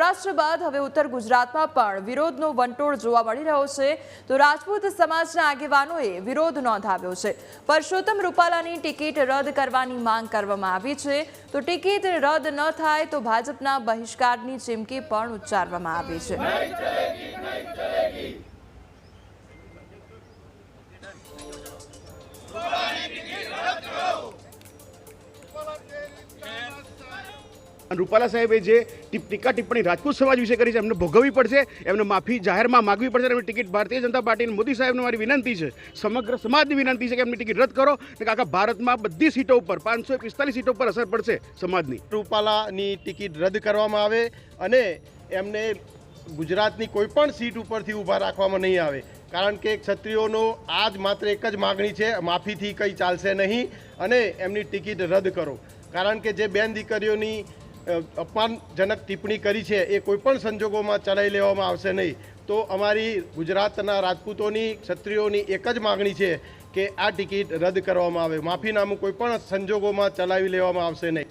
સૌરાષ્ટ્ર બાદ હવે ઉત્તર ગુજરાતમાં પણ વિરોધનો વંટોળ જોવા મળી રહ્યો છે. તો રાજપૂત સમાજના આગેવાનોએ વિરોધ નોંધાવ્યો છે. પરસોત્તમ રૂપાલાની ટિકિટ રદ કરવાની માંગ કરવામાં આવી છે. તો ટિકિટ રદ ન થાય તો ભાજપના બહિષ્કારની ચીમકી પણ ઉચ્ચારવામાં આવી છે. અને રૂપાલા સાહેબે જે ટીકા ટિપ્પણી રાજપૂત સમાજ વિશે કરી છે, એમને ભોગવવી પડશે, એમને માફી જાહેરમાં માગવી પડશે એમની ટિકિટ ભારતીય જનતા પાર્ટીની મોદી સાહેબને મારી વિનંતી છે, સમગ્ર સમાજની વિનંતી છે કે એમની ટિકિટ રદ કરો, ને આખા ભારતમાં બધી સીટો ઉપર, પાંચસો પિસ્તાલીસ સીટો ઉપર અસર પડશે સમાજની. રૂપાલાની ટિકિટ રદ કરવામાં આવે અને એમને ગુજરાતની કોઈ પણ સીટ ઉપરથી ઊભા રાખવામાં નહીં આવે. કારણ કે ક્ષત્રિયોનો આજ માત્ર એક જ માગણી છે, માફીથી કંઈ ચાલશે નહીં અને એમની ટિકિટ રદ કરો. કારણ કે જે બેન દીકરીઓની અપમાનજનક ટિપ્પણી કરી છે, એ કોઈપણ સંજોગોમાં ચલાવી લેવામાં આવશે નહીં. તો અમારી ગુજરાતના રાજપૂતોની, ક્ષત્રિયોની એક જ માગણી છે કે આ ટિકિટ રદ કરવામાં આવે. માફીનામું કોઈપણ સંજોગોમાં ચલાવી લેવામાં આવશે નહીં.